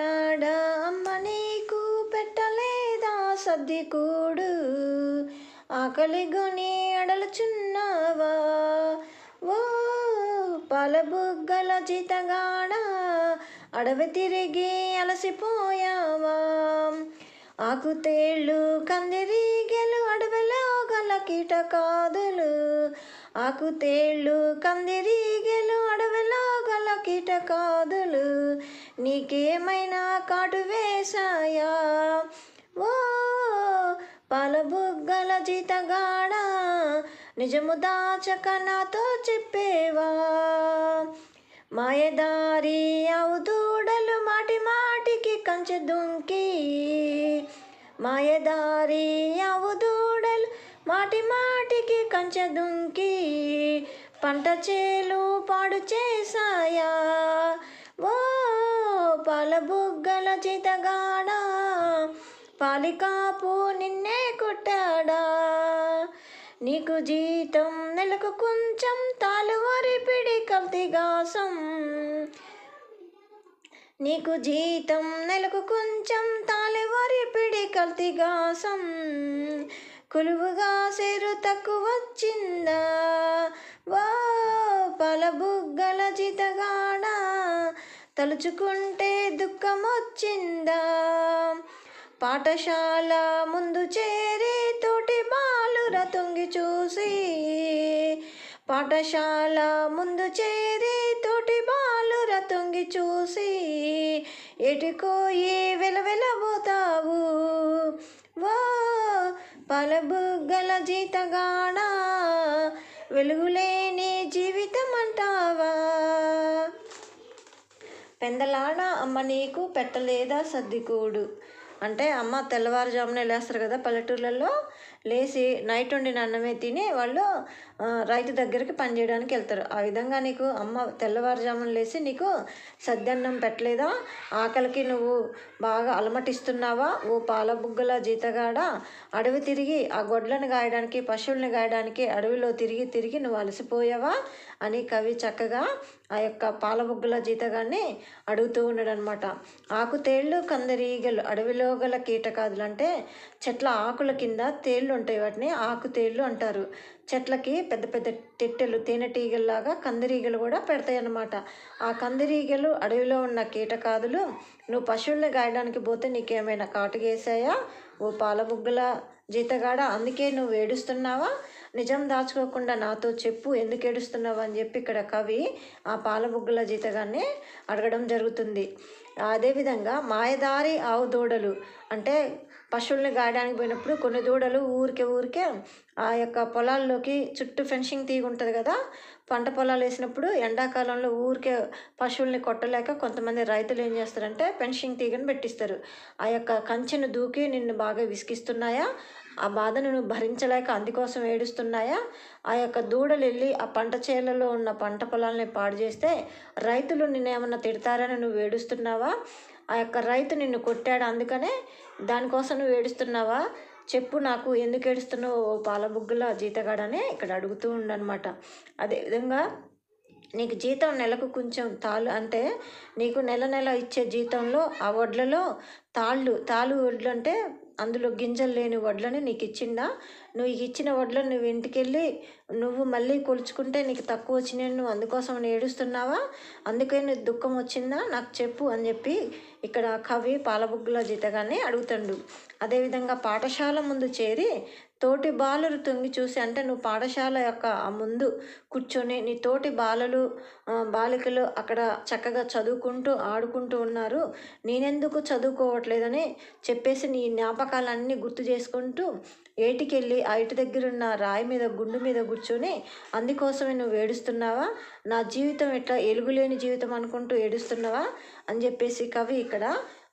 పెందలాడా అమ్మ నీకు పెట్టలేదా సర్దికూడు ఆకలి ఆకలిగొని అడలుచున్నావా? ఓ పాలబుగ్గల జీతగాడ అడవి తిరిగి అలసిపోయావా? ఆకుతేళ్ళు కందిరీగెలు అడవిలో గల కీటకాదులు. ఆకుతేళ్ళు కందిరీగెలు అడవిలో గల కీటకాదులు. నీకేమైనా కాటు వేశాయా? ఓ పాలబుగ్గల జీతగాడ నిజము దాచక నాతో చెప్పేవా? మాయదారి ఆవు దూడలు మాటి మాటికి కంచె దుంకి. మాయదారి ఆవు దూడలు మాటి మాటికి కంచె దుంకి. పంట చేలు పాడు చేసాయా ఓ పాలబుగ్గల చితగాడా పాలికాపు నిన్నే కొట్టాడా. నీకు జీతం నెలకు కొంచెం తాలువారి పిడి కల్తిగాసం నీకు జీతం నెలకు కొంచెం తాలివారి పిడి కల్తిగాసం కులువుగా సేరు తక్కువ వచ్చిందా? వా పలబుగ్గల చితగాడా తలుచుకుంటే దుఃఖమొచ్చిందా? పాఠశాల ముందు చేరి తోటి బాలుర తొంగి చూసి పాఠశాల ముందు చేరి తోటి బాలుర తొంగి చూసి ఎటుకోయి వెలవెలబోతావు వా పలబుగ్గల జీతగాడ వెలుగులేని పెందలాడ అమ్మ నీకు పెట్టలేదా సర్దికూడు అంటే అమ్మ తెల్లవారుజామున లేస్తారు కదా పల్లెటూర్లలో. లేచి నైట్ వండిన అన్నమే తిని వాళ్ళు రైతు దగ్గరికి పనిచేయడానికి వెళ్తారు. ఆ విధంగా నీకు అమ్మ తెల్లవారుజామున లేచి నీకు సద్దన్నం పెట్టలేదా? ఆకలికి నువ్వు బాగా అలమటిస్తున్నావా? ఓ పాల బుగ్గల జీతగాడ అడవి తిరిగి ఆ గొడ్లను గాయడానికి పశువుల్ని గాయడానికి అడవిలో తిరిగి తిరిగి నువ్వు అలసిపోయావా? అని కవి చక్కగా ఆ యొక్క పాలబుగ్గల జీతగాన్ని అడుగుతూ ఉన్నాడు అనమాట ఆకు తేళ్ళు కందరీగలు అడవిలో గల కీటకాదులు అంటే చెట్ల ఆకుల కింద తేళ్ళు ఉంటాయి వాటిని ఆకు తేళ్ళు అంటారు. చెట్లకి పెద్ద పెద్ద తెట్టెలు తేనెటీగల్లాగా కందిరీగలు కూడా పెడతాయి అన్నమాట ఆ కందిరీగలు అడవిలో ఉన్న కీటకాదులు నువ్వు పశువుల్ని గాయడానికి పోతే నీకేమైనా కాటుగేసాయా ఓ పాలబుగ్గల జీతగాడ? అందుకే నువ్వు ఏడుస్తున్నావా? నిజం దాచుకోకుండా నాతో చెప్పు ఎందుకు ఏడుస్తున్నావు అని చెప్పి ఇక్కడ కవి ఆ పాలబుగ్గల జీతగాన్ని అడగడం జరుగుతుంది. అదేవిధంగా మాయదారి ఆవు దూడలు అంటే పశువుల్ని గాయడానికి పోయినప్పుడు కొన్ని దూడలు ఊరికే ఊరికే ఆ యొక్క పొలాల్లోకి చుట్టూ ఫెన్సింగ్ తీగ ఉంటుంది కదా పంట పొలాలు వేసినప్పుడు ఎండాకాలంలో ఊరికే పశువుల్ని కొట్టలేక కొంతమంది రైతులు ఏం చేస్తారంటే ఫెన్సింగ్ తీగను పెట్టిస్తారు. ఆ యొక్క కంచెను దూకి నిన్ను బాగా విసిగిస్తున్నాయా ఆ బాధను నువ్వు భరించలేక అందుకోసం ఏడుస్తున్నాయా ఆ యొక్క దూడలు వెళ్ళి ఆ పంట చేలలో ఉన్న పంట పొలాల్ని పాడు చేస్తే రైతులు నిన్నేమన్నా తిడతారని నువ్వు ఏడుస్తున్నావా ఆ యొక్క రైతు నిన్ను కొట్టాడు అందుకనే దానికోసం నువ్వు ఏడుస్తున్నావా? చెప్పు నాకు ఎందుకు ఏడుస్తున్నావు? ఓ పాలబుగ్గల జీతగాడనే ఇక్కడ అడుగుతూ ఉండనమాట. అదేవిధంగా నీకు జీతం నెలకు కొంచెం తాళ్ళు అంటే నీకు నెల నెల ఇచ్చే జీతంలో ఆ వడ్లలో తాళ్ళు తాళ్ళు వడ్లు అంటే అందులో గింజలు లేని వడ్లని నీకు ఇచ్చిందా నువ్వు ఇచ్చిన వడ్లను నువ్వు ఇంటికెళ్ళి నువ్వు మళ్ళీ కొలుచుకుంటే నీకు తక్కువ వచ్చినాయి నువ్వు అందుకోసం నువ్వు ఏడుస్తున్నావా? అందుకే నీకు దుఃఖం వచ్చిందా? నాకు చెప్పు అని చెప్పి ఇక్కడ కవి పాలబుగ్గుల జీతగాన్ని అడుగుతాడు. అదేవిధంగా పాఠశాల ముందు చేరి తోటి బాలురు తొంగి చూసి అంటే నువ్వు పాఠశాల యొక్క ఆ ముందు కూర్చొని నీ తోటి బాలలు బాలికలు అక్కడ చక్కగా చదువుకుంటూ ఆడుకుంటూ ఉన్నారు. నేనెందుకు చదువుకోవట్లేదని చెప్పేసి నీ జ్ఞాపకాలన్నీ గుర్తు చేసుకుంటూ ఏటికెళ్ళి ఆ ఇటు దగ్గర ఉన్న రాయి మీద గుండు మీద కూర్చొని అందుకోసమే నువ్వు ఏడుస్తున్నావా? నా జీవితం ఎట్లా? ఎలుగులేని జీవితం అనుకుంటూ ఏడుస్తున్నావా? అని చెప్పేసి కవి ఇక్కడ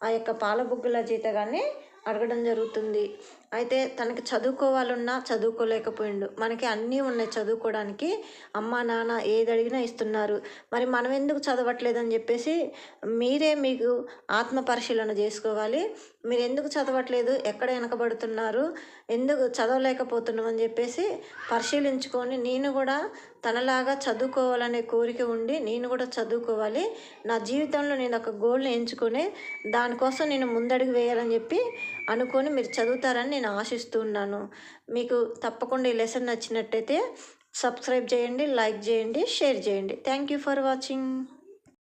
ఆ యొక్క పాలబుగ్గుల జీతగాన్ని అడగడం జరుగుతుంది. అయితే తనకి చదువుకోవాలన్నా చదువుకోలేకపోయిండు. మనకి అన్నీ ఉన్నాయి చదువుకోవడానికి. అమ్మ నాన్న ఏది అడిగినా ఇస్తున్నారు. మరి మనం ఎందుకు చదవట్లేదని చెప్పేసి మీరే మీకు ఆత్మ పరిశీలన చేసుకోవాలి. మీరు ఎందుకు చదవట్లేదు? ఎక్కడ వెనకబడుతున్నారు? ఎందుకు చదవలేకపోతున్నాం అని చెప్పేసి పరిశీలించుకొని నేను కూడా తనలాగా చదువుకోవాలనే కోరిక ఉండి నేను కూడా చదువుకోవాలి. నా జీవితంలో నేను ఒక గోల్ని ఎంచుకొని దానికోసం నేను ముందడుగు వేయాలని చెప్పి అనుకొని మీరు చదువుతారని నేను ఆశిస్తున్నాను మీకు తప్పకుండా ఈ లెసన్ నచ్చినట్టయితే సబ్స్క్రైబ్ చేయండి లైక్ చేయండి షేర్ చేయండి. Thank you for watching